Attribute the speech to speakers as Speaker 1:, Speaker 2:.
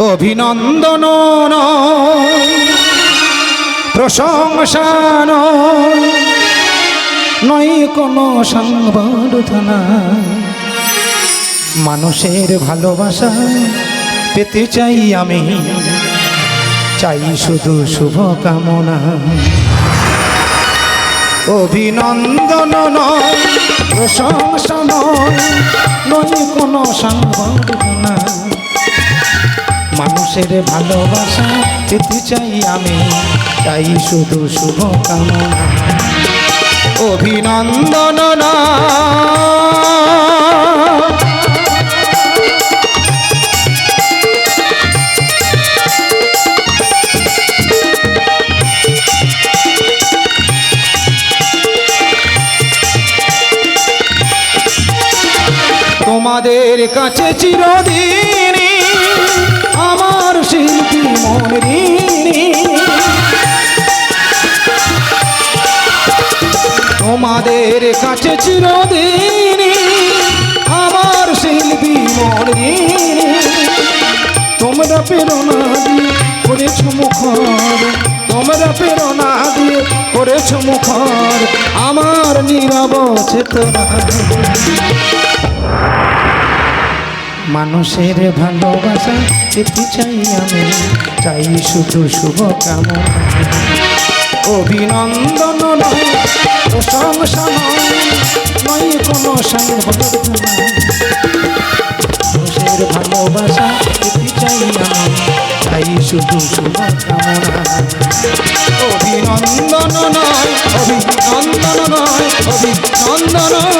Speaker 1: অভিনন্দন নয়, প্রশংসা নয়, কোনো সংবর্ধনা। মানুষের ভালোবাসা পেতে চাই আমি। চাই শুধু শুভ কামনা অভিনন্দন নয় প্রশংসা নয়। নয় কোনো সংবর্ধনা। মানুষের ভালোবাসা পেতে চাই আমি চাই শুধু শুভ কামনা অভিনন্দন। নয় তোমাদের কাছে চিরদিন তোমাদের কাছে চিরদিন আমার শিল্পী মরিনী। তোমরা প্রেরণা দিয়ে করেছ মুখর, তোমরা প্রেরণা দিয়ে করেছ মুখর, আমার নীরব চেতনা মানুষের ভালোবাসা পেতে চাই আমি, চাই শুধু শুভ কামনা অভিনন্দন নয় প্রশংসা নয় কোনো সংবর্ধনা মানুষের ভালোবাসা চাই আমি, তাই শুধু শুভ কামনা অভিনন্দন নয় অভিনন্দন নয়, অভিনন্দন